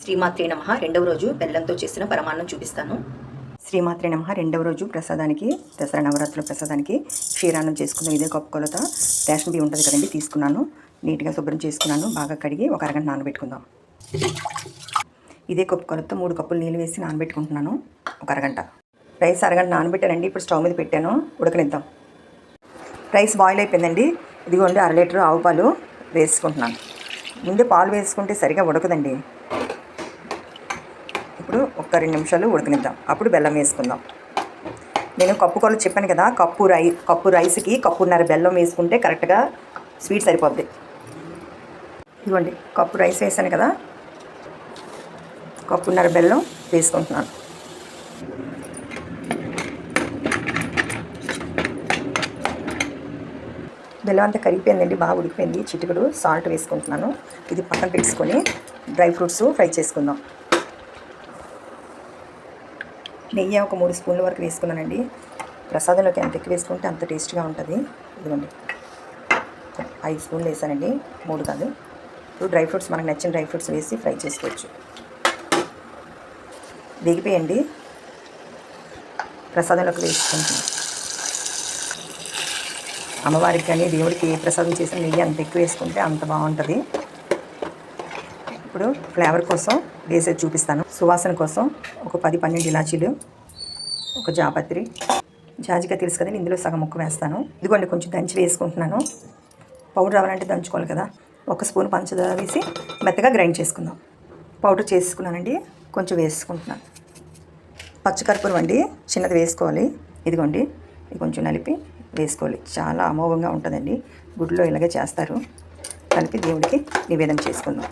శ్రీమాత్రే నమ. రెండవ రోజు బెల్లంతో చేసిన పరమాన్నం చూపిస్తాను. శ్రీమాత్రి నమ. రెండవ రోజు ప్రసాదానికి దసరా నవరాత్రుల ప్రసాదానికి క్షీరాన్నం చేసుకుందాం ఇదే కప్పు కొలత రేషన్ బియ్యం ఉంటుంది కదండి తీసుకున్నాను. నీట్గా శుభ్రం చేసుకున్నాను. బాగా కడిగి ఒక అరగంట నానబెట్టుకుందాం. ఇదే కప్పు కొలత మూడు కప్పులు నీళ్ళు వేసి నానబెట్టుకుంటున్నాను. ఒక అరగంట. రైస్ అరగంట నానబెట్టానండి. ఇప్పుడు స్టవ్ మీద పెట్టాను. ఉడకనిద్దాం. రైస్ బాయిల్ అయిపోయిందండి. ఇదిగోండి అర లీటర్ ఆవు పాలు వేసుకుంటున్నాను. ముందే పాలు వేసుకుంటే సరిగా ఉడకదండి. ఇప్పుడు ఒక రెండు నిమిషాలు ఉడకనిద్దాం. అప్పుడు బెల్లం వేసుకుందాం. నేను కప్పు కొలు చెప్పాను కదా కప్పు రై కప్పు రైస్కి కప్పున్నర బెల్లం వేసుకుంటే కరెక్ట్గా స్వీట్ సరిపోద్ది. ఇదిగోండి కప్పు రైస్ వేసాను కదా కప్పున్నర బెల్లం వేసుకుంటున్నాను. బెల్లం అంతా కరిగిపోయిందండి బాగా ఉడికిపోయింది. చిటికడు సాల్ట్ వేసుకుంటున్నాను. ఇది పక్కన పెట్టుకొని డ్రై ఫ్రూట్స్ ఫ్రై చేసుకుందాం. నెయ్యి ఒక మూడు స్పూన్ల వరకు వేసుకున్నానండి. ప్రసాదంలోకి ఎంత ఎక్కువ వేసుకుంటే అంత టేస్ట్గా ఉంటుంది. ఇదిగోండి. ఐదు స్పూన్లు వేసానండి. మూడు కాదు. ఇప్పుడు డ్రై ఫ్రూట్స్ మనకు నచ్చిన డ్రై ఫ్రూట్స్ వేసి ఫ్రై చేసుకోవచ్చు. వేగిపోయండి. ప్రసాదంలోకి వేసుకుంటాం అమ్మవారికి కానీ దేవుడికి ఏ ప్రసాదం చేసిన నెయ్యి అంత ఎక్కువ వేసుకుంటే అంత బాగుంటుంది. ఇప్పుడు ఫ్లేవర్ కోసం వేసేది చూపిస్తాను. సువాసన కోసం ఒక పది పన్నెండు ఇలాచీలు ఒక జాపత్రి. జాజికాయ తెలుసు కదండి ఇందులో సగం ముక్క వేస్తాను. ఇదిగోండి కొంచెం దంచి వేసుకుంటున్నాను. పౌడర్ అవ్వాలంటే దంచుకోవాలి కదా. ఒక స్పూన్ పంచదార వేసి మెత్తగా గ్రైండ్ చేసుకుందాం. పౌడర్ చేసుకున్నానండి కొంచెం వేసుకుంటున్నాను. పచ్చకర్పూరం అండి చిన్నది వేసుకోవాలి. ఇదిగోండి ఇది కొంచెం నలిపి వేసుకోవాలి. చాలా అమోఘంగా ఉంటుందండి. గుడిలో ఇలాగే చేస్తారు. కలిపి దేవుడికి నివేదన చేసుకుందాం.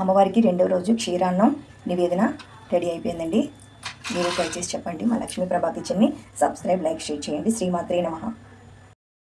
అమ్మవారికి రెండవ రోజు క్షీరాన్నం నివేదన రెడీ అయిపోయిందండి. మీరు ట్రై చేసి చెప్పండి మా లక్ష్మీ ప్రభా కిచెన్ని సబ్స్క్రైబ్ లైక్ షేర్ చేయండి. శ్రీమాత్రే నమః.